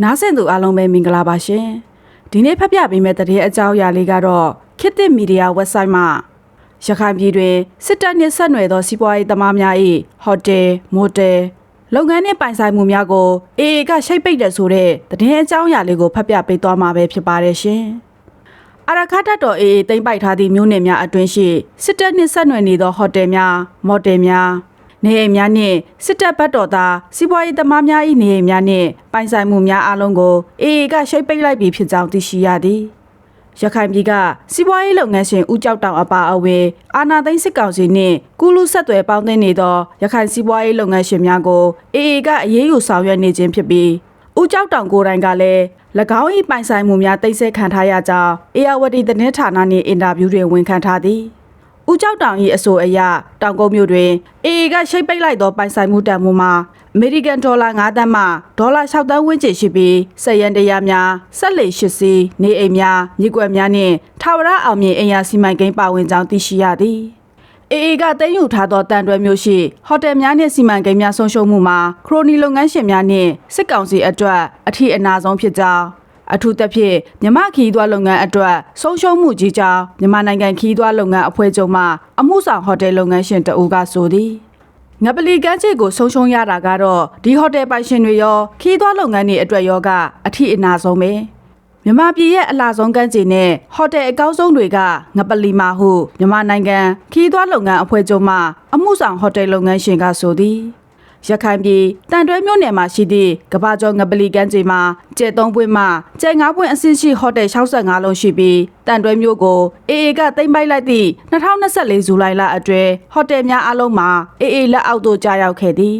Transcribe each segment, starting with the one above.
နားဆင်သူအားလုံးပဲမင်္ဂလာပါရှင်ဒီနေ့ဖတ်ပြပေးမယ့်သတင်းအကြောင်းအရာလေးကတော့ခေတ်သစ်မီဒီယာ website မှာရခိုင်ပြည်တွင်စစ်တပ်နှင့်ဆက်နွယ်သောစီးပွားရေးသမားများ၏ဟိုတယ်မိုတယ်လုပ်ငန်းနှင့်ပိုင်ဆိုင်မှုများကိုအေအေကရှိတ်ပိတ်တယ်ဆိုတဲ့သတင်းအကြောင်းအရာလေးကိုဖတ်ပြပေးသွားမှာပဲဖြစ်ပါတယ်ရှင်အရခတ်တပ်တော်အေအေတိမ့်ပိုက်ထားသည့်မြို့နယ်များအတွင်းရှိစစ်တပ်နှင့်ဆက်နွယ်နေသောဟိုတယ်များမော်တယ်များ နေအိမ်များနှင့်စစ်တပ်ဘတ်တော်သားစီးပွားရေးသမားများ၏နေအိမ်များနှင့်ပိုင်ဆိုင်မှုများအလုံးကိုအေအေကရှိတ်ပိတ်လိုက်ပြီဖြစ်ကြောင်းသိရှိရသည်ရခိုင်ပြည်ကစီးပွားရေးလုပ်ငန်းရှင်ဦးကျောက်တောင်အပါအဝင်အာနာသိန်းစစ်ကောင်စီနှင့်ကုလူဆက်သွယ်ပေါင်းသင်းနေသောရခိုင်စီးပွားရေးလုပ်ငန်းရှင်များကိုအေအေကအရေးယူဆောင်ရွက်နေခြင်းဖြစ်ပြီးဦးကျောက်တောင်ကိုယ်တိုင်ကလည်း၎င်း၏ပိုင်ဆိုင်မှုများတိတ်ဆိတ်ခံထားရကြောင်းအေယာဝတီသတင်းဌာနနှင့်အင်တာဗျူးတွင်ဝန်ခံထားသည် ဦးကျောက်တောင်၏အဆိုအရတောင်ကုန်းမြို့တွင်အေအေကရှိတ်ပိတ်လိုက်သောပိုင်ဆိုင်မှုတန်ဖိုးမှာအမေရိကန်ဒေါ်လာ9သန်းမှဒေါ်လာ6သန်းဝန်းကျင်ရှိပြီးစက်ရန်တရားများဆက်လေရှစ်စီးနေအိမ်များမြေကွက်များနှင့်ထာဝရအောင်မြင်အိမ်ယာစီမံကိန်းပါဝင်ကြောင်းသိရှိရသည်အေအေကသိမ်းယူထားသောတန်တွဲမျိုးရှိဟိုတယ်များနှင့်စီမံကိန်းများဆုံးရှုံးမှုမှာခရိုနီလုပ်ငန်းရှင်များနှင့်စစ်ကောင်စီအတွက်အထီးအနာဆုံးဖြစ်ကြောင်း အထူးသဖြင့်မြမခီးသွွားလုပ်ငန်းအတွက်ဆုံးရှုံးမှုကြီးကြောင်းမြန်မာနိုင်ငံခီးသွွားလုပ်ငန်းအဖွဲ့ချုပ်မှအမှုဆောင်ဟိုတယ်လုပ်ငန်းရှင်တအူးကဆိုသည်ငပလီကန်းချေကိုဆုံးရှုံးရတာကတော့ဒီဟိုတယ်ပိုင်ရှင်တွေရောခီးသွွားလုပ်ငန်းတွေအတွက်ရောကအထီးအနာဆုံးပဲမြန်မာပြည်ရဲ့အလားဆုံးကန်းချေနဲ့ဟိုတယ်အကောင်းဆုံးတွေကငပလီမာဟုမြန်မာနိုင်ငံခီးသွွားလုပ်ငန်းအဖွဲ့ချုပ်မှအမှုဆောင်ဟိုတယ်လုပ်ငန်းရှင်ကဆိုသည် ရခိုင်ပြည်တန်တွဲမြို့နယ်မှာရှိသည့်ကဘာကျော်ငပလီကန်းချေမှာကျဲ၃ပွင့်မှကျဲ၅ပွင့်အဆင့်ရှိဟိုတယ်65လုံးရှိပြီးတန်တွဲမြို့ကိုအေအေကတိမ့်ပိုက်လိုက်သည့်2024ဇူလိုင်လအတွင်းဟိုတယ်များအလုံးမှာအေအေလက်အောက်သို့ကြာရောက်ခဲ့သည်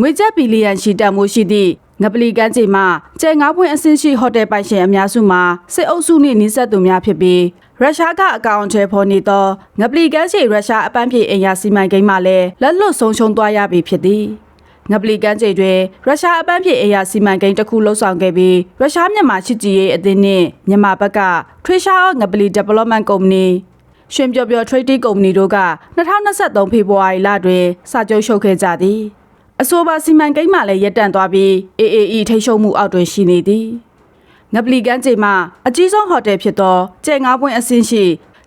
ငွေကျပ်ဘီလီယံရှိတန်မှုရှိသည့်ငပလီကန်းချေမှာကျဲ၅ပွင့်အဆင့်ရှိဟိုတယ်ပိုင်ရှင်အများစုမှာစစ်အုပ်စုနှင့်နှိစက်သူများဖြစ်ပြီးရုရှားကအကောင့်ထဲဖော်နေသောငပလီကန်းချေရုရှားအပန်းဖြေအင်ယာစီမံကိန်းမှလည်းလက်လွတ်ဆုံးရှုံးသွားရပြီဖြစ်သည် ငပလီကန်းကျိတွင်ရုရှားအပန်းဖြေအရာစီမံကိန်းတစ်ခုလှုပ်ဆောင်ခဲ့ပြီးရုရှားမြန်မာချစ်ကြည်ရေးအသင်းနှင့်မြန်မာဘက်ကထွေရှားငပလီ Development Company ရွှင်ပြော်ပြော် Trading Company တို့က2023ဖေဖော်ဝါရီလတွင်စာချုပ်ရှုပ်ခဲ့ကြသည်အဆိုပါစီမံကိန်းမှလည်းရပ်တန့်သွားပြီး AAE ထိတ်ရှုံမှုအောက်တွင်ရှိနေသည်ငပလီကန်းကျိမှာအကြီးဆုံးဟိုတယ်ဖြစ်သောကျဲငါးပွင့်အဆင့်ရှိ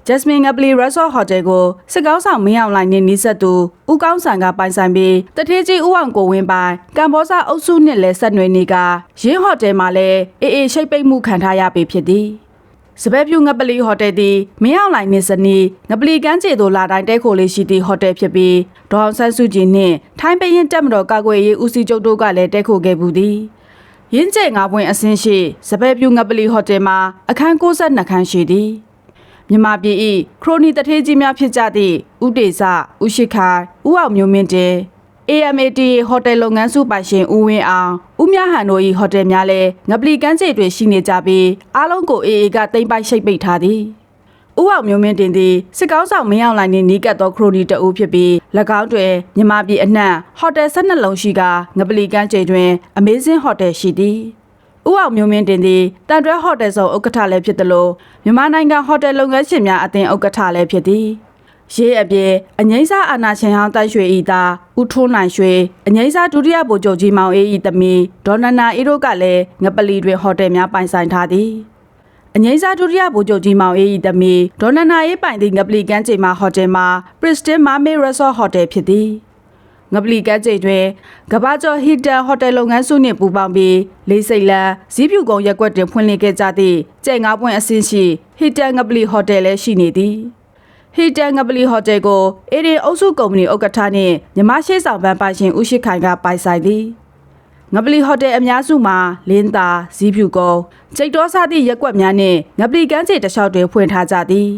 Jasmine ငပလီ Resort Hotel ကိုစစ်ကောင်းဆောင်မင်းအောင်လှိုင်နှင့်နီးစပ်သူဦးကောင်းဆန်ကပိုင်ဆိုင်ပြီးတထေးကြီးဦးအောင်ကိုဝင်းပိုင်ကမ်ဘောဇအုပ်စုနှင့်လည်းဆက်နွယ်နေကရင်းဟိုတယ်မှာလည်းအေးအေးရှိတ်ပိတ်မှုခံထားရပြီဖြစ်သည်စပယ်ဖြူငပလီဟိုတယ်သည်မင်းအောင်လှိုင်နှင့်ဇနီးငပလီကန်းကျေသို့လာတိုင်းတဲခိုလေးရှိသည့်ဟိုတယ်ဖြစ်ပြီးဒေါအောင်ဆန်းစုကြည်နှင့်ထိုင်းပရင်တက်မတော်ကာကွယ်ရေးဦးစီးချုပ်တို့ကလည်းတဲခိုခဲ့ပူသည်ရင်းကျဲငါးပွင့်အစင်းရှိစပယ်ပြူငပလီဟိုတယ်မှာအခန်း62ခန်းရှိသည် မြန်မာပြည်၏ခရိုနီတထေးကြီးများဖြစ်ကြသည့်ဥတေဇဥရှိခိုင်ဥအောင်မျိုးမင်းတင် AMAT ဟိုတယ်လုပ်ငန်းစုပိုင်ရှင်ဦးဝင်းအောင်ဦးမြဟန်တို့၏ဟိုတယ်များလည်းငပလီကန်းကျိတွင်ရှိနေကြပြီးအားလုံးကို AA ကတိမ့်ပိုက်ရှိတ်ပိတ်ထားသည်ဦးအောင်မျိုးမင်းတင်သည်စစ်ကောင်းဆောင်မင်းအောင်လှိုင်နှင့်နီးကပ်သောခရိုနီတအုပ်ဖြစ်ပြီး၎င်းတွင်မြန်မာပြည်အနှံ့ဟိုတယ်12လုံးရှိကငပလီကန်းကျိတွင် Amazing Hotel ရှိသည် ဦးအောင်မျိုးမင်းတင်သည်တန်တွဲဟိုတယ်ဆောင်ဥက္ကဋ္ဌလည်းဖြစ်သလိုမြန်မာနိုင်ငံဟိုတယ်လုပ်ငန်းရှင်များအသင်းဥက္ကဋ္ဌလည်းဖြစ်သည်ရေးအပြေအငိမ့်စားအာနာရှင်ဟောင်းတိုက်ရွှေဤသားဦးထိုးနိုင်ရွှေအငိမ့်စားဒုတိယဗိုလ်ချုပ်ကြီးမောင်အေးဤသမီးဒေါ်နနာအေးတို့ကလည်းငပလီတွင်ဟိုတယ်များပိုင်ဆိုင်ထားသည်အငိမ့်စားဒုတိယဗိုလ်ချုပ်ကြီးမောင်အေးဤသမီးဒေါ်နနာရေးပိုင်သည့်ငပလီကန်းချိန်မှာဟိုတယ်မှာ Pristin Mermaid Resort Hotel ဖြစ်သည် ငပလီကန်းချိန်တွင်ကဘာကျော်ဟီတန်ဟိုတယ်လုပ်ငန်းစုနှင့်ပူးပေါင်းပြီးလေးစိတ်လန်းဇီးဖြူကုန်းရက်ကွက်တွင်ဖွင့်လှစ်ခဲ့ကြသည့်ကျဲငါးပွင့်အဆင့်ရှိဟီတန်ငပလီဟိုတယ်လည်းရှိနေသည်ဟီတန်ငပလီဟိုတယ်ကိုအေရင်အုပ်စုကုမ္ပဏီဥက္ကဋ္ဌနှင့်မြမရှိဆောင်ပန်းပိုင်ရှင်ဦးရှိခိုင်ကပိုင်ဆိုင်သည်ငပလီဟိုတယ်အများစုမှာလင်းသာဇီးဖြူကုန်းကျိတ်တော်စသည့်ရက်ကွက်များနှင့်ငပလီကန်းခြေတစ်လျှောက်တွင်ဖွင့်ထားကြသည်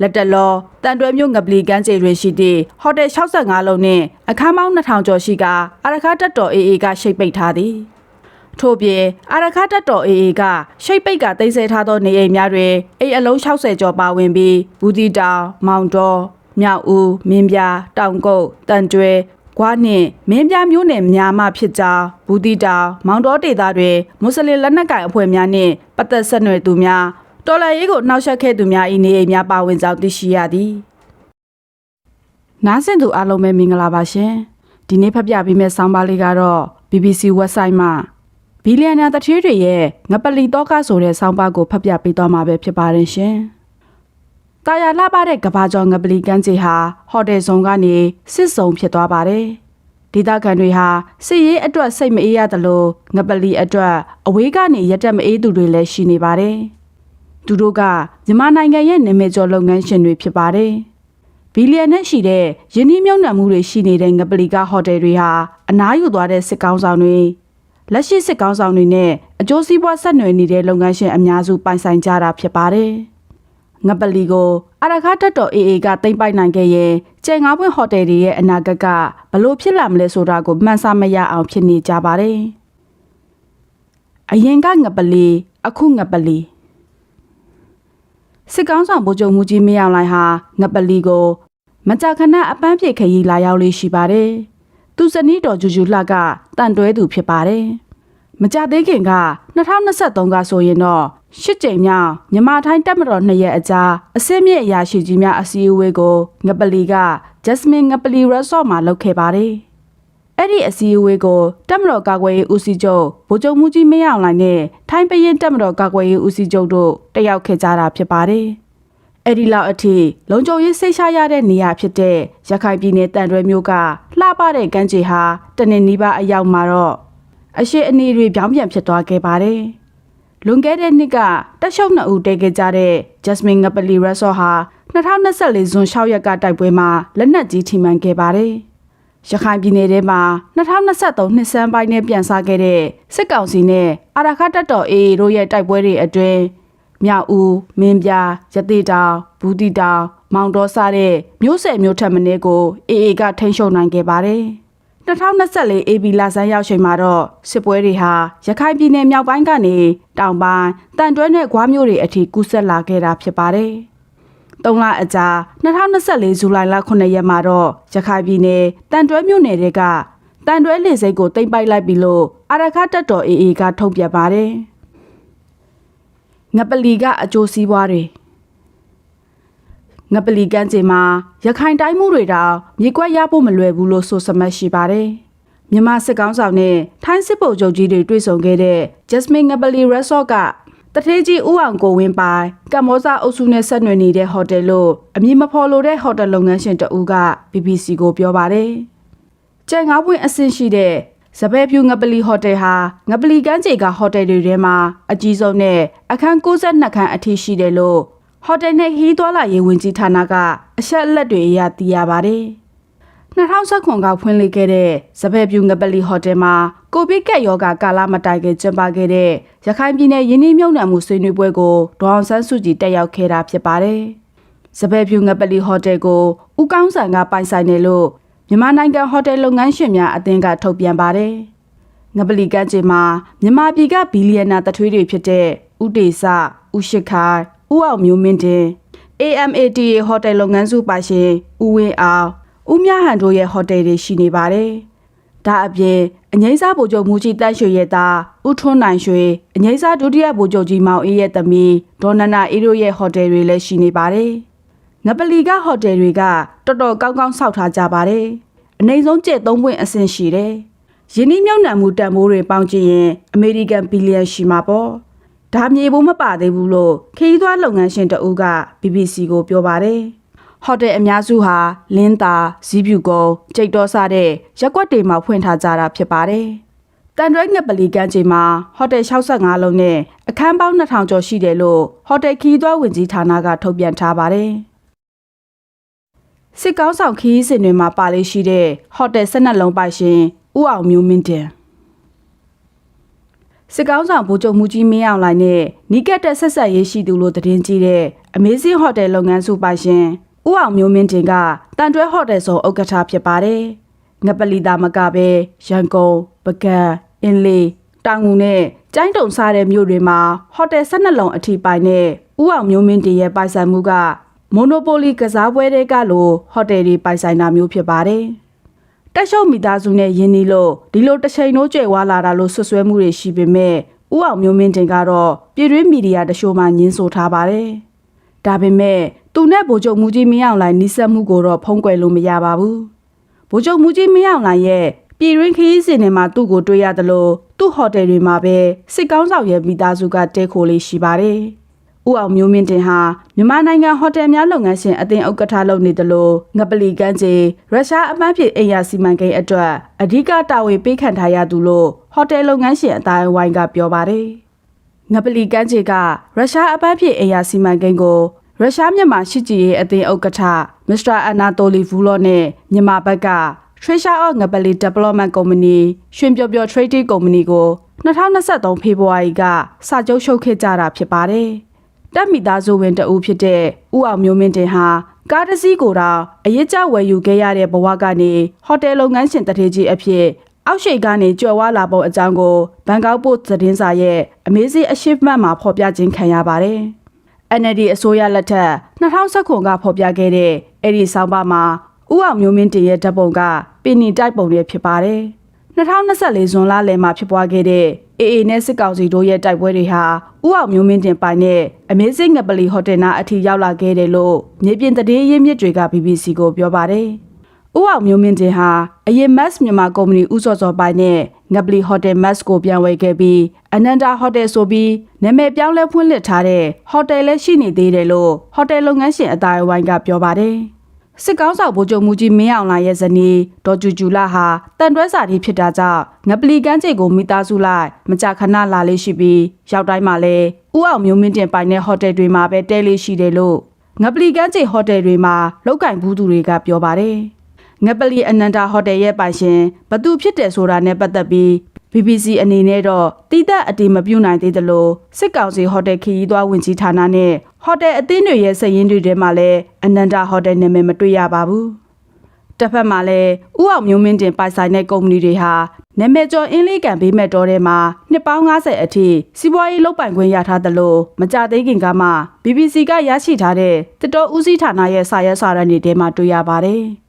လက်တလောတန်တွဲမြို့ငပလီကန်းခြေတွင်ရှိသည့်ဟိုတယ်65လုံးနှင့်အခန်းပေါင်း2000ကျော်ရှိကာအာရခတက်တော် AA ကရှိတ်ပိတ်ထားသည်ထို့ပြင်အာရခတက်တော် AA ကရှိတ်ပိတ်ကတိတ်ဆဲထားသောနေအိမ်များတွင်အိမ်အလုံး60ကျော်ပါဝင်ပြီးဘူးတီတောင်မောင်တော်မြောက်ဦးမင်းပြတောင်ကုတ်တန်ကျွဲကွာနှင့်မင်းပြမျိုးနယ်များမှဖြစ်ကြောင်းဘူးတီတောင်မောင်တော်ဒေသတွင်မွတ်စလင်လက်နက်ကိုင်အဖွဲ့များနှင့်ပတ်သက်ဆက်နွယ်သူများ တော်လှန်ရေးကိုနှောက်ယှက်ခဲ့သူများ၏နေအိမ်များပါဝင်ကြောင်းသိရှိရသည်နားဆင်သူအားလုံးပဲမင်္ဂလာပါရှင်ဒီနေ့ဖတ်ပြပေးမယ့်ဆောင်းပါးလေးကတော့ BBC website မှာီလီယံနာတထေးတွေရဲ့ငပလီတော့ကဆိုတဲ့ဆောင်းပါးကိုဖတ်ပြပေးသွားမှာပဲဖြစ်ပါတယ်ရှင်။တာယာလှပတဲ့ကဘာကျော်ငပလီကန်းကြီးဟာဟိုတယ်ဆောင်ကနေစစ်စုံဖြစ်သွားပါတယ်။ဒေသခံတွေဟာစစ်ရေးအတွက်စိတ်မအေးရသလိုငပလီအတွက်အဝေးကနေရက်တက်မအေးသူတွေလည်းရှိနေပါတယ်။ သူတို့ကမြန်မာနိုင်ငံရဲ့နာမည်ကျော်လုပ်ငန်းရှင်တွေဖြစ်ပါတယ်။ဘီလီယံနဲ့ရှိတဲ့ယင်းနှမြုံနှံမှုတွေရှိနေတဲ့ငပလီကဟိုတယ်တွေဟာအနားယူသွားတဲ့စစ်ကောင်းဆောင်တွေလက်ရှိစစ်ကောင်းဆောင်တွေနဲ့အကျိုးစီးပွားဆက်နွယ်နေတဲ့လုပ်ငန်းရှင်အများစုပိုင်ဆိုင်ကြတာဖြစ်ပါတယ်။ငပလီကိုအရခါတက်တော် AA ကတင်ပိုက်နိုင်ခဲ့ရင်ကျယ်ငါးပွင့်ဟိုတယ်တွေရဲ့အနာဂတ်ကဘလို့ဖြစ်လာမလဲဆိုတာကိုမှန်းဆမရအောင်ဖြစ်နေကြပါတယ်။အရင်ကငပလီအခုငပလီ စစ်ကောင်းဆောင်ဗိုလ်ချုပ်မူကြီးမင်းအောင်လှိုင်ဟာငပလီကို မကြာခဏအပန်းဖြေခရီးလာရောက်လေးရှိပါတယ်။သူဇနီးတော်ဂျူဂျူလှကတန်တွဲသူဖြစ်ပါတယ်။မကြသေးခင်က2023ကဆိုရင်တော့ရှစ်ကြိမ်မြောက်မြန်မာထိုင်းတပ်မတော်နှစ်ရက်အကြာအစင်းမြင့်အရာရှိကြီးများအစည်းအဝေးကိုငပလီက Jasmine ငပလီ Resort မှာလုပ်ခဲ့ပါတယ်။ အဲ့ဒီအစည်းအဝေးကိုတက်မတော်ကာကွယ်ရေးဦးစီးချုပ်ဗိုလ်ချုပ်မူကြီးမင်းအောင်လှိုင်နဲ့ထိုင်းပရင်တက်မတော်ကာကွယ်ရေးဦးစီးချုပ်တို့တက်ရောက်ခဲ့ကြတာဖြစ်ပါတယ်။အဲ့ဒီလောက်အထိလုံခြုံရေးစိတ်ချရတဲ့နေရာဖြစ်တဲ့ရခိုင်ပြည်နယ်တန်တွဲမြို့ကလှပတဲ့ကမ်းခြေဟာတနင်္နီးပါးအရောက်မှာတော့အရှိအနေတွေပြောင်းပြန်ဖြစ်သွားခဲ့ပါတယ်။လွန်ခဲ့တဲ့နှစ်ကတက်ရှုပ်နှစ်ဦးတည်ခဲ့ကြတဲ့ Jasmine ငပလီ Resort ဟာ2024ဇွန်6ရက်ကတိုက်ပွဲမှာလက်နက်ကြီးထိမှန်ခဲ့ပါတယ်။ ရခိုင်ပြည်နယ်ထဲမှာ2023နှစ်စန်းပိုင်းနဲ့ပြန်စားခဲ့တဲ့စစ်ကောင်စီနဲ့အာရခတ်တပ်တော် AA တို့ရဲ့တိုက်ပွဲတွေအတွင်းမြောက်ဦးမင်းပြရသေးတောင်ဘူးတီတောင်မောင်တော်စားတဲ့မြို့ဆက်မြို့ထက်မင်းကို AA ကထိန်းချုပ်နိုင်ခဲ့ပါတယ်။2024 AB လဆန်းရောက်ချိန်မှာတော့စစ်ပွဲတွေဟာရခိုင်ပြည်နယ်မြောက်ပိုင်းကနေတောင်ပိုင်းတန်တွဲနဲ့ဂွားမြို့တွေအထိကူးစက်လာခဲ့တာဖြစ်ပါတယ်။ ၃လအကြာ2024ဇူလိုင်လ9ရက်မှာတော့ရခိုင်ပြည်နယ်တန်တွဲမြို့နယ်တွေကတန်တွဲလေစိတ်ကိုတိမ့်ပိုက်လိုက်ပြီလို့အာရခတက်တော် AA ကထုတ်ပြန်ပါတယ်။ငပလီကအကျိုးစီးပွားတွေငပလီကန်းကျင်မှာရခိုင်တိုင်းမှုတွေတောင်မြေကွက်ရဖို့မလွယ်ဘူးလို့ဆိုစမှတ်ရှိပါတယ်။မြန်မာစစ်ကောင်းဆောင်နဲ့ထိုင်းစစ်ဗိုလ်ချုပ်ကြီးတွေတွေ့ဆုံခဲ့တဲ့ Jasmine ငပလီ Resort က တထေးကြီးဦးအောင်ကိုဝင်းပိုင်ကမ္ဘောဇအုပ်စုနဲ့ဆက်နွယ်နေတဲ့ဟိုတယ်လို့အမည်မဖော်လိုတဲ့ဟိုတယ်လုပ်ငန်းရှင်တဦးက BBC ကိုပြောပါတယ်။ကျန်ငါးပွင့်အဆင့်ရှိတဲ့ဇပယ်ဖြူငပလီဟိုတယ်ဟာငပလီကမ်းခြေကဟိုတယ်တွေထဲမှာအကြီးဆုံးနဲ့အခန်း62ခန်းအထိရှိတယ်လို့ဟိုတယ်နဲ့ဟီးသွားလာရေးဝန်ကြီးဌာနကအချက်အလက်တွေအရသိရပါတယ်။2019ကဖွင့်လှစ်ခဲ့တဲ့ဇပယ်ပြူငပလီဟိုတယ်မှာ ကိုဗစ်ကပ်ရောဂါကာလမတိုင်ခင်ကျင်းပခဲ့တဲ့ရခိုင်ပြည်နယ်ရင်းနှီးမြှုပ်နှံမှုဆွေးနွေးပွဲကိုဒေါအောင်ဆန်းစုကြည်တက်ရောက်ခဲ့တာဖြစ်ပါတယ်။ဇပယ်ပြူငပလီဟိုတယ်ကိုဦးကောင်းဆန်ကပိုင်ဆိုင်တယ်လို့မြန်မာနိုင်ငံဟိုတယ်လုပ်ငန်းရှင်များအသင်းကထုတ်ပြန်ပါတယ်။ငပလီကမ်းခြေမှာမြန်မာပြည်ကဘီလီယံနာတထွေးတွေဖြစ်တဲ့ဦးတေစဦးရှိခိုင်ဦးအောင်မျိုးမင်းတင် AMATA ဟိုတယ်လုပ်ငန်းစုပါရှင်ဦးဝင်းအောင်ဦးမြဟန်တို့ရဲ့ဟိုတယ်တွေရှိနေပါတယ်။ဒါအပြင် အငိမ့်စားဗိုလ်ချုပ်မူကြီးတန့်ရွှေရဲ့သားဦးထွန်းနိုင်ရွှေအငိမ့်စားဒုတိယဗိုလ်ချုပ်ကြီးမောင်အေးရဲ့သမီးဒေါ်နနာအေးတို့ရဲ့ဟိုတယ်တွေလည်းရှိနေပါတယ်။ငပလီကဟိုတယ်တွေကတော်တော်ကောင်းကောင်းဆောက်ထားကြပါတယ်။အနည်းဆုံးကျဲ3ပွင့်အဆင့်ရှိတယ်။ယင်းနှမြုံနှံမှုတန်ဖိုးတွေပေါင်းကြည့်ရင်အမေရိကန်ဘီလီယံရှိမှာပေါ့။ဒါမြေဖို့မပါသေးဘူးလို့ခရီးသွားလုပ်ငန်းရှင်တဦးက BBC ကိုပြောပါတယ်။ ဟိုတယ်အများစုဟာလင်းသာဇီးဖြူကုန်းကြိတ်တော်စားတဲ့ရက်ကွက်တွေမှာဖွင့်ထားကြတာဖြစ်ပါတယ်။တန်တွဲငပလီကမ်းခြေမှာဟိုတယ်65လုံးနဲ့အခန်းပေါင်း2000ကျော်ရှိတယ်လို့ဟိုတယ်ခီးသွားဝင်ကြီးဌာနကထုတ်ပြန်ထားပါတယ်။စစ်ကောင်းဆောင်ခီးစဉ်တွေမှာပါလေးရှိတဲ့ဟိုတယ်12လုံးပိုင်ရှင်ဦးအောင်မျိုးမင်းတင်စစ်ကောင်းဆောင်ဗိုလ်ချုပ်မူကြီးမင်းအောင်လှိုင်နဲ့နီးကပ်တဲ့ဆက်ဆက်ရေးရှိသူလို့သတင်းကြီးတဲ့ Amazing Hotel လုပ်ငန်းစုပိုင်ရှင် ဦးအောင်မျိုးမင်းတင်ကတန်တွဲဟိုတယ်ဆောင်ဥက္ကဋ္ဌဖြစ်ပါတယ်။ငပလီတာမကပဲရန်ကုန်ပကံအင်းလေးတောင်ငူနဲ့ကျိုင်းတုံစားတဲ့မြို့တွေမှာဟိုတယ်12လုံးအထိပိုင်တဲ့ဦးအောင်မျိုးမင်းတင်ရဲ့ပိုင်ဆိုင်မှုကမိုနိုပိုလီကစားပွဲတွေကလိုဟိုတယ်တွေပိုင်ဆိုင်တာမျိုးဖြစ်ပါတယ်။တက်ရှုပ်မိသားစုနဲ့ယင်းနီလို့ဒီလိုတစ်ချိန်လုံးကြွယ်ဝလာတာလို့ဆွဆွဲမှုတွေရှိပေမဲ့ဦးအောင်မျိုးမင်းတင်ကတော့ပြည်တွင်းမီဒီယာတရှိုးမှညင်းဆိုထားပါတယ်။ဒါပေမဲ့သူနဲ့ဗိုလ်ချုပ်မူကြီးမင်းအောင်လှိုင်နှိစက်မှုကိုတော့ဖုံးကွယ်လို့မရပါဘူး။ဗိုလ်ချုပ်မူကြီးမင်းအောင်လှိုင်ရဲ့ပြည်ရင်းခရီးစဉ်တွေမှာသူ့ကိုတွေ့ရတယ်လို့သူ့ဟိုတယ်တွေမှာပဲစစ်ကောင်းဆောင်ရဲ့မိသားစုကတဲခိုလေးရှိပါတယ်။ဦးအောင်မျိုးမင်းတင်ဟာမြန်မာနိုင်ငံဟိုတယ်များလုပ်ငန်းရှင်အသင်းဥက္ကဋ္ဌလုပ်နေတယ်လို့ငပလီကန်းကြီးရုရှားအပန်းဖြေအိမ်ယာစီမံကိန်းအတွက်အဓိကတာဝန်ပေးခံထားရသူလို့ဟိုတယ်လုပ်ငန်းရှင်အတိုင်းဝိုင်းကပြောပါတယ်။ငပလီကန်းကြီးကရုရှားအပန်းဖြေအိမ်ယာစီမံကိန်းကို ရုရှားမြန်မာရှိကြည်ရေးအသင်းဥက္ကဋ္ဌမစ္စတာအနာတိုလီဗူလော့နဲ့မြန်မာဘက်က Treasure of Ngapali Development Company ရွှင်ပျော်ပျော် Trading Company ကို2023ဖေဖော်ဝါရီကစာချုပ်ရှုပ်ခဲ့ကြတာဖြစ်ပါတယ်။တပ်မိသားစုဝင်တဦးဖြစ်တဲ့ဦးအောင်မျိုးမင်းတင်ဟာကားတစ်စီးကိုတော့အရေးကြဝယ်ယူခဲ့ရတဲ့ဘဝကနေဟိုတယ်လုပ်ငန်းရှင်တထေကြီးအဖြစ်အောက်ရှိတ်ကနေကြွယ်ဝလာပုံအကြောင်းကိုဘန်ကောက်ပို့သတင်းစာရဲ့ Amazing Achievement မှာဖော်ပြခြင်းခံရပါတယ်။ NLD အစိုးရလက်ထက်2019ကဖော်ပြခဲ့တဲ့အဲ့ဒီဆောင်းပါးမှာဦးအောင်မျိုးမင်းတင်ရဲ့ဓာတ်ပုံကပင်နီတိုက်ပုံတွေဖြစ်ပါတယ်။2024ဇွန်လလယ်မှာဖြစ်ပွားခဲ့တဲ့ AA နဲ့စစ်ကောင်စီတို့ရဲ့တိုက်ပွဲတွေဟာဦးအောင်မျိုးမင်းတင်ပိုင်တဲ့ Amazing Ngapali Hotel နာအထိရောက်လာခဲ့တယ်လို့မြေပြင်သတင်းရင်းမြစ်တွေက BBC ကိုပြောပါတယ်။ ဦးအောင်မျိုးမင်းတင်ဟာအရင် Max မြန်မာကုမ္ပဏီဦးစောစောပိုင်တဲ့ Ngapali Hotel Max ကိုပြန်ဝယ်ခဲ့ပြီး Ananda Hotel ဆိုပြီးနာမည်ပြောင်းလဲဖွင့်လှစ်ထားတဲ့ hotel လည်းရှိနေသေးတယ်လို့ hotel လုပ်ငန်းရှင်အတိုင်းအဝိုင်းကပြောပါတယ်။စစ်ကောင်းဆောင်ဗိုလ်ချုပ်မူကြီးမင်းအောင်လှိုင်ရဲ့ဇနီးဒေါ်ကျူကျူလာဟာတန်တွဲစာတီဖြစ်တာကြောင့်ငပလီကန်းကျိတ်ကိုမိသားစုလိုက်မကြာခဏလာလေးရှိပြီးရောက်တိုင်းမှာလဲဥအောင်မျိုးမင်းတင်ပိုင်တဲ့ဟိုတယ်တွေမှာပဲတဲလေးရှိတယ်လို့ငပလီကန်းကျိတ်ဟိုတယ်တွေမှာလောက်ကင်ဘူးသူတွေကပြောပါတယ် ငပလီအနန္တာဟိုတယ်ရဲ့ပိုင်ရှင်ဘသူဖြစ်တယ်ဆိုတာနဲ့ပတ်သက်ပြီး BBC အနေနဲ့တော့တိသက်အတိမပြုတ်နိုင်သေးသလိုစစ်ကောင်စီဟိုတယ်ခရီးသွားဝင်ကြီးဌာနနဲ့ဟိုတယ်အသင်းတွေရဲ့စည်ရင်းတွေထဲမှာလည်းအနန္တာဟိုတယ်နာမည်မတွေ့ရပါဘူး။တစ်ဖက်မှာလည်းဥအောင်မျိုးမင်းတင်ပိုင်ဆိုင်တဲ့ကုမ္ပဏီတွေဟာနာမည်ကျော်အင်းလေးကန်ဘေးမဲ့တော်ထဲမှာနှစ်ပေါင်း90အထိစီးပွားရေးလုပ်ပိုင်ခွင့်ရထားသလိုမကြသေးခင်ကမှ BBC ကရရှိထားတဲ့တတော်ဦးစီးဌာနရဲ့စာရွက်စာတမ်းတွေထဲမှာတွေ့ရပါတယ်။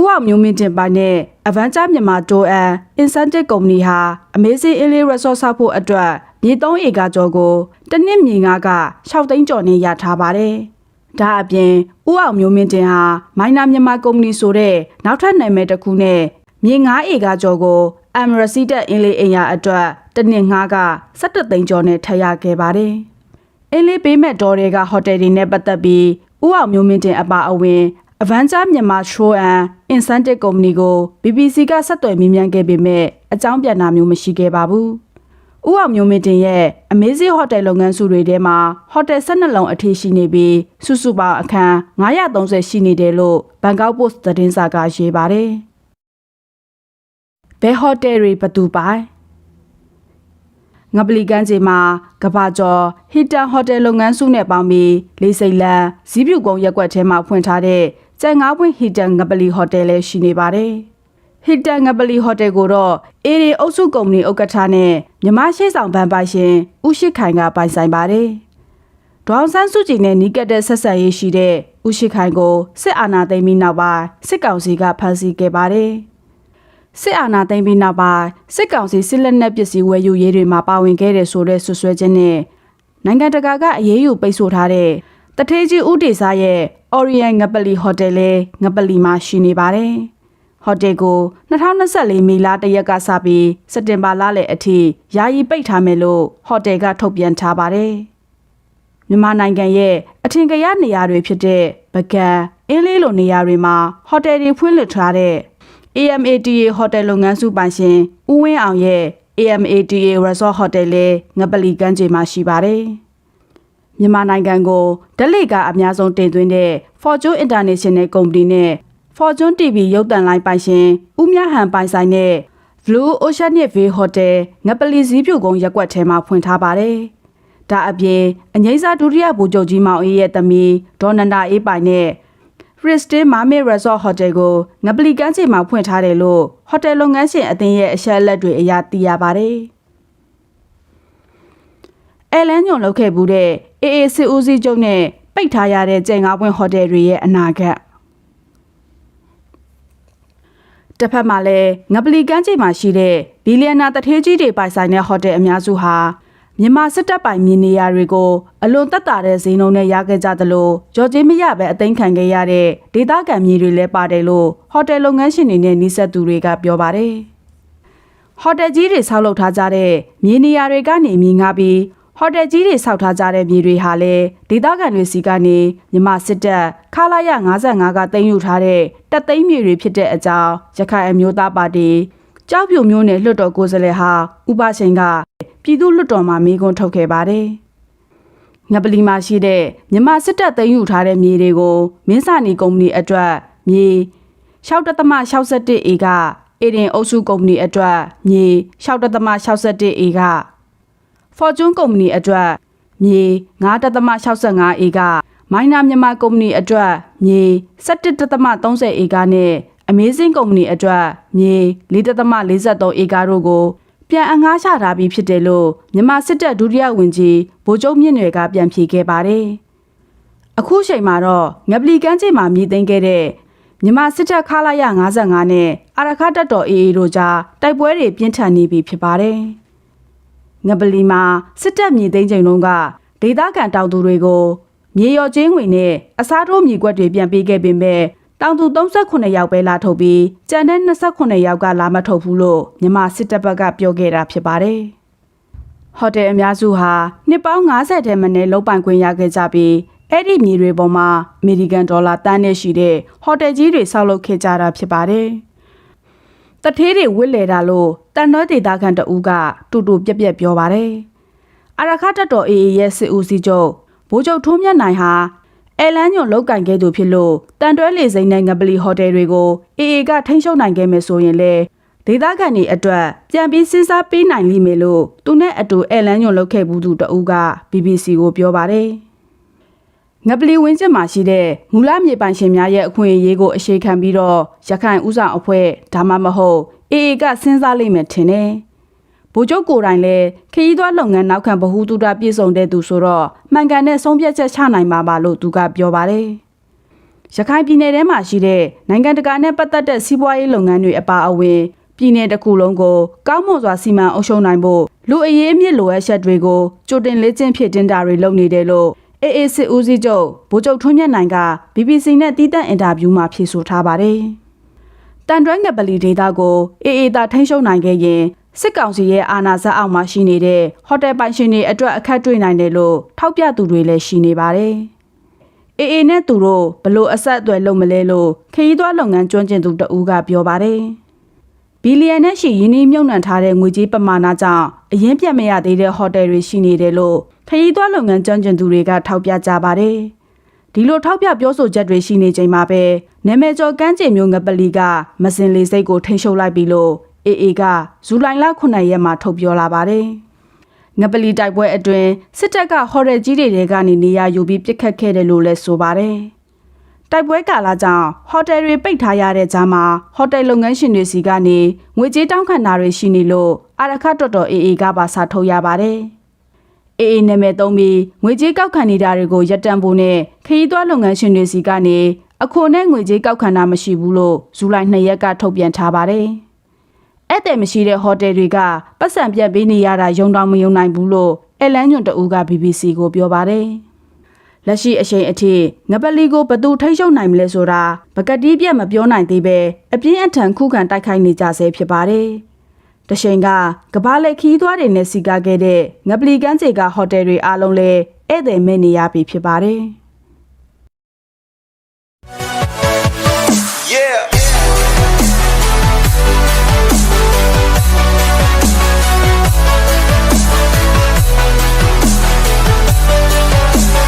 ဦးအောင်မျိုးမင်းတင်ပိုင်တဲ့ Adventure မြန်မာ Tour and Incentive Company ဟာ Amazing Inland Resort ဆောက်ဖို့အတွက်မြေ3ဧကကျော်ကိုတစ်နှစ်မြေငါက6သိန်းကျော်နဲ့ရထားပါတယ်။ဒါအပြင်ဦးအောင်မျိုးမင်းတင်ဟာမိုင်းနာမြန်မာကုမ္ပဏီဆိုတဲ့နောက်ထပ်နာမည်တစ်ခုနဲ့မြေ9ဧကကျော်ကို Amrasidat အင်းလေးအိမ်ယာအတွက်တစ်နှစ်ငါက17သိန်းကျော်နဲ့ထပ်ရခဲ့ပါတယ်။အင်းလေးပေးမဲ့တော်တွေကဟိုတယ်တွေနဲ့ပတ်သက်ပြီးဦးအောင်မျိုးမင်းတင်အပါအဝင် Avenger မြန်မာ Show and Incentive Company ကို BBC ကဆက်သွယ်မေးမြန်းခဲ့ပေမဲ့အကြောင်းပြန်တာမျိုးမရှိခဲ့ပါဘူး။ဦးအောင်မျိုးမင်းတင်ရဲ့ Amazing Hotel လုပ်ငန်းစုတွေထဲမှာ Hotel 12လုံးအထိရှိနေပြီးစုစုပေါင်းအခန်း930ရှိနေတယ်လို့ဘန်ကောက်ပို့စ်သတင်းစာကရေးပါတယ်။ဘယ်ဟိုတယ်တွေဘသူပိုင်ငပလီကန်းကြီးမှာကဘာကျော်ဟီတန်ဟိုတယ်လုပ်ငန်းစုနဲ့ပေါင်းပြီးလေးစိတ်လန်ဇီးပြူကုန်းရက်ကွက်ထဲမှာဖွင့်ထားတဲ့ ကျန်ငါးပွင့်ဟီတန်ငပလီဟိုတယ်လည်းရှိနေပါတယ်။ဟီတန်ငပလီဟိုတယ်ကိုတော့အေရီအုပ်စုကုမ္ပဏီဥက္ကဋ္ဌနဲ့မြမရှေ့ဆောင်ဗန်ပိုင်ရှင်ဦးရှိခိုင်ကပိုင်ဆိုင်ပါတယ်။ဒေါအောင်ဆန်းစုကြည်နဲ့နီးကပ်တဲ့ဆက်ဆံရေးရှိတဲ့ဦးရှိခိုင်ကိုစစ်အာဏာသိမ်းပြီးနောက်ပိုင်းစစ်ကောင်စီကဖမ်းဆီးခဲ့ပါတယ်။စစ်အာဏာသိမ်းပြီးနောက်ပိုင်းစစ်ကောင်စီစစ်လက်နက်ပစ္စည်းဝယ်ယူရေးတွေမှာပါဝင်ခဲ့တဲ့ဆိုတဲ့ဆွဆွဲချက်နဲ့နိုင်ငံတကာကအရေးယူပိတ်ဆို့ထားတဲ့တထေးကြီးဦးတေစာရဲ့ Orient ငပလီဟိုတယ်လည်းငပလီမှာရှိနေပါတယ်။ဟိုတယ်ကို2024မေလတရက်ကစပြီးစက်တင်ဘာလလယ်အထိယာယီပိတ်ထားမယ်လို့ဟိုတယ်ကထုတ်ပြန်ထားပါတယ်။မြန်မာနိုင်ငံရဲ့အထင်ကရနေရာတွေဖြစ်တဲ့ပကံအင်းလေးလိုနေရာတွေမှာဟိုတယ်တွေဖွင့်လှစ်ထားတဲ့ AMATA ဟိုတယ်လုပ်ငန်းစုပိုင်ရှင်ဦးဝင်းအောင်ရဲ့ AMATA Resort Hotel လည်းငပလီကမ်းခြေမှာရှိပါတယ်။ မြန်မာနိုင်ငံကိုဓလိကအများဆုံးတင်သွင်းတဲ့ Fortune International Company နဲ့ Fortune TV ရုပ်သံလိုင်းပိုင်ရှင်ဦးမြဟန်ပိုင်ဆိုင်တဲ့ Blue Oceanic View Hotel ငပလီစည်းပြူကုန်းရက်ကွက်ထဲမှာဖွင့်ထားပါတယ်။ဒါအပြင်အငိမ့်စားဒုတိယဗိုလ်ချုပ်ကြီးမောင်အေးရဲ့သမီးဒေါ်နန္ဒာအေးပိုင်နဲ့ Fristin Mermaid Resort Hotel ကိုငပလီကမ်းခြေမှာဖွင့်ထားတယ်လို့ဟိုတယ်လုပ်ငန်းရှင်အသင်းရဲ့အချက်အလက်တွေအရသိရပါတယ်။ အဲလန်ညွန်လုပ်ခဲ့ဘူးတဲ့ AA စစ်ဦးစီးချုပ်နဲ့ပိတ်ထားရတဲ့ကျန်ငါးပွင့်ဟိုတယ်တွေရဲ့အနာဂတ်တစ်ဖက်မှာလည်းငပလီကမ်းခြေမှာရှိတဲ့ဘီလီယံနာတထေးကြီးတွေပိုင်ဆိုင်တဲ့ဟိုတယ်အများစုဟာမြန်မာစစ်တပ်ပိုင်မြေနေရာတွေကိုအလွန်တက်တာတဲ့ဈေးနှုန်းနဲ့ရခဲ့ကြသလိုကြော်ကြီးမရပဲအသိမ်းခံခဲ့ရတဲ့ဒေသခံမြေတွေလည်းပါတယ်လို့ဟိုတယ်လုပ်ငန်းရှင်တွေနဲ့နှိစက်သူတွေကပြောပါတယ်ဟိုတယ်ကြီးတွေဆောက်လုပ်ထားကြတဲ့မြေနေရာတွေကနေမြင်ငါပြီး ဟိုတယ်ကြီးတွေဆောက်ထားကြတဲ့မြေတွေဟာလည်းဒေသခံတွေစီကနေမြမစစ်တပ်ခလာရ55ကတင်ယူထားတဲ့တပ်သိမ်းမြေတွေဖြစ်တဲ့အကြောင်းရခိုင်အမျိုးသားပါတီကြောက်ပြိုမျိုးနယ်လွှတ်တော်ကိုယ်စားလှယ်ဟာဥပရှင်ကပြည်သူ့လွှတ်တော်မှာမေးခွန်းထုတ်ခဲ့ပါတယ်။ငပလီမှာရှိတဲ့မြမစစ်တပ်သိမ်းယူထားတဲ့မြေတွေကိုမင်းစာနီကုမ္ပဏီအတွက်မြေ6.81ဧကအေဒင်အုပ်စုကုမ္ပဏီအတွက်မြေ6.81ဧက Fortune ကုမ္ပဏီအတွက်မြေ9.65ဧကမိုင်းနာမြန်မာကုမ္ပဏီအတွက်မြေ17.30ဧကနဲ့ Amazing ကုမ္ပဏီအတွက်မြေ4.43ဧကတို့ကိုပြန်အငှားချထားပြီးဖြစ်တယ်လို့မြန်မာစစ်တပ်ဒုတိယဝန်ကြီးဗိုလ်ချုပ်မြင့်နွယ်ကပြန်ဖြေခဲ့ပါတယ်။အခုချိန်မှာတော့ငပလီကန်းကျင်းမှာမြည်သိမ်းခဲ့တဲ့မြန်မာစစ်တပ်ခလာရ55နဲ့အာရခတပ်တော် AA တို့ကြားတိုက်ပွဲတွေပြင်းထန်နေပြီဖြစ်ပါတယ်။ ငပလီမှာစစ်တပ်မြေသိမ်းချိန်တုန်းကဒေသခံတောင်သူတွေကိုမြေရော်ချင်းငွေနဲ့အစားထိုးမြေကွက်တွေပြန်ပေးခဲ့ပေမဲ့တောင်သူ38ယောက်ပဲလာထုတ်ပြီးကျန်တဲ့28ယောက်ကလာမထုတ်ဘူးလို့မြန်မာစစ်တပ်ဘက်ကပြောခဲ့တာဖြစ်ပါတယ်။ဟိုတယ်အများစုဟာနှစ်ပေါင်း90ထဲမနည်းလုံပိုင်ခွင့်ရခဲ့ကြပြီးအဲ့ဒီမြေတွေပေါ်မှာအမေရိကန်ဒေါ်လာတန်းနဲ့ရှိတဲ့ဟိုတယ်ကြီးတွေဆောက်လုပ်ခဲ့ကြတာဖြစ်ပါတယ်။ တထေးတွေဝစ်လေတာလို့တန်တော်ဒေတာခန်တအူးကတူတူပြက်ပြက်ပြောပါတယ်။အရခတ်တော်အေးရဲ့စစ်ဦးစီးချုပ်ဘိုးချုပ်ထုံးမြတ်နိုင်ဟာအဲလန်းညွန်လောက်ကင်ခဲ့သူဖြစ်လို့တန်တွဲလေစိမ်းနဲ့ငပလီဟိုတယ်တွေကိုအေအေကထိန်းချုပ်နိုင်ခဲ့မယ်ဆိုရင်လေဒေသခံတွေအတွက်ပြန်ပြီးစဉ်းစားပေးနိုင်လိမ့်မယ်လို့သူနဲ့အတူအဲလန်းညွန်လောက်ခဲ့ဘူးသူတဦးက BBC ကိုပြောပါတယ် ငပလီဝင်းကျင်မှာရှိတဲ့မူလမြေပိုင်ရှင်များရဲ့အခွင့်အရေးကိုအရှိခံပြီးတော့ရခိုင်ဥဆောင်အဖွဲ့ဒါမှမဟုတ်အေအေကစဉ်းစားလိမ့်မယ်ထင်တယ်။ဗိုလ်ချုပ်ကိုယ်တိုင်လည်းခရီးသွားလုပ်ငန်းနောက်ခံဗဟုသုတပြည့်စုံတဲ့သူဆိုတော့မှန်ကန်တဲ့ဆုံးဖြတ်ချက်ချနိုင်မှာပါလို့သူကပြောပါတယ်။ရခိုင်ပြည်နယ်ထဲမှာရှိတဲ့နိုင်ငံတကာနဲ့ပတ်သက်တဲ့စီးပွားရေးလုပ်ငန်းတွေအပါအဝင်ပြည်내တစ်ခုလုံးကိုကောင်းမွန်စွာစီမံအုပ်ချုပ်နိုင်ဖို့လူအရေးအမြစ်လိုအပ်ချက်တွေကိုကြိုတင်လေ့ကျင့်ဖြစ်တင်တာတွေလုပ်နေတယ်လို့ အေအေစစ်ဦးစီးချုပ်ဗိုလ်ချုပ်ထွန်းမြတ်နိုင်က BBC နဲ့တီးတန့်အင်တာဗျူးမှာဖြေဆိုထားပါတယ်။တန်တွဲငပလီဒေတာကိုအေအေသာထိန်းချုပ်နိုင်ခဲ့ရင်စစ်ကောင်စီရဲ့အာဏာစက်အောက်မှာရှိနေတဲ့ဟိုတယ်ပိုင်ရှင်တွေအတွက်အခက်တွေ့နိုင်တယ်လို့ထောက်ပြသူတွေလည်းရှိနေပါတယ်။အေအေနဲ့သူတို့ဘလို့အဆက်အသွယ်လုပ်မလဲလို့ခရီးသွားလုပ်ငန်းကျွမ်းကျင်သူတဦးကပြောပါတယ်။ဘီလီယံနဲ့ရှိရင်းနှီးမြှုပ်နှံထားတဲ့ငွေကြေးပမာဏကြောင့်အရင်ပြတ်မရသေးတဲ့ဟိုတယ်တွေရှိနေတယ်လို့ ခရီးသွားလုပ်ငန်းကျွမ်းကျင်သူတွေကထောက်ပြကြပါတယ်။ဒီလိုထောက်ပြပြောဆိုချက်တွေရှိနေချိန်မှာပဲနာမည်ကျော်ကန်းကျင်မျိုးငပလီကမစင်လေးစိတ်ကိုထိန်းချုပ်လိုက်ပြီလို့အေအေကဇူလိုင်လ9ရက်မှာထုတ်ပြောလာပါတယ်။ငပလီတိုက်ပွဲအတွင်းစစ်တပ်ကဟော်တယ်ကြီးတွေကနေနေရာယူပြီးပြစ်ခတ်ခဲ့တယ်လို့လည်းဆိုပါတယ်။တိုက်ပွဲကာလကြောင့်ဟိုတယ်တွေပိတ်ထားရတဲ့ကြားမှာဟိုတယ်လုပ်ငန်းရှင်တွေစီကနေငွေကြေးတောင်းခံတာတွေရှိနေလို့အာရခတော်တော်အေအေကပါစာထုတ်ရပါတယ်။ အေအေနာမည်သုံးပြီးငွေကြေးကောက်ခံနေတာတွေကိုရပ်တန့်ဖို့နဲ့ခရီးသွားလုပ်ငန်းရှင်တွေစီကနေအခွန်နဲ့ငွေကြေးကောက်ခံတာမရှိဘူးလို့ဇူလိုင်2ရက်ကထုတ်ပြန်ထားပါတယ်။ဧည့်သည်မရှိတဲ့ဟိုတယ်တွေကပတ်စံပြတ်ပေးနေရတာယုံတောင်မယုံနိုင်ဘူးလို့အလန်းညွန်တဦးက BBC ကိုပြောပါတယ်။လက်ရှိအချိန်အထိငပလီကိုဘသူထိရှုံနိုင်မလဲဆိုတာပကတိပြတ်မပြောနိုင်သေးပဲအပြင်းအထန်ခုခံတိုက်ခိုက်နေကြဆဲဖြစ်ပါတယ်။ တရှိန်ကကဘာလက်ခီးသွားတွေနဲ့စီကားခဲ့တဲ့ငပလီကန်းစီကဟိုတယ်တွေအားလုံးလည်းဧည့်သည်မဲ့နေရပြီဖြစ်ပါတယ်။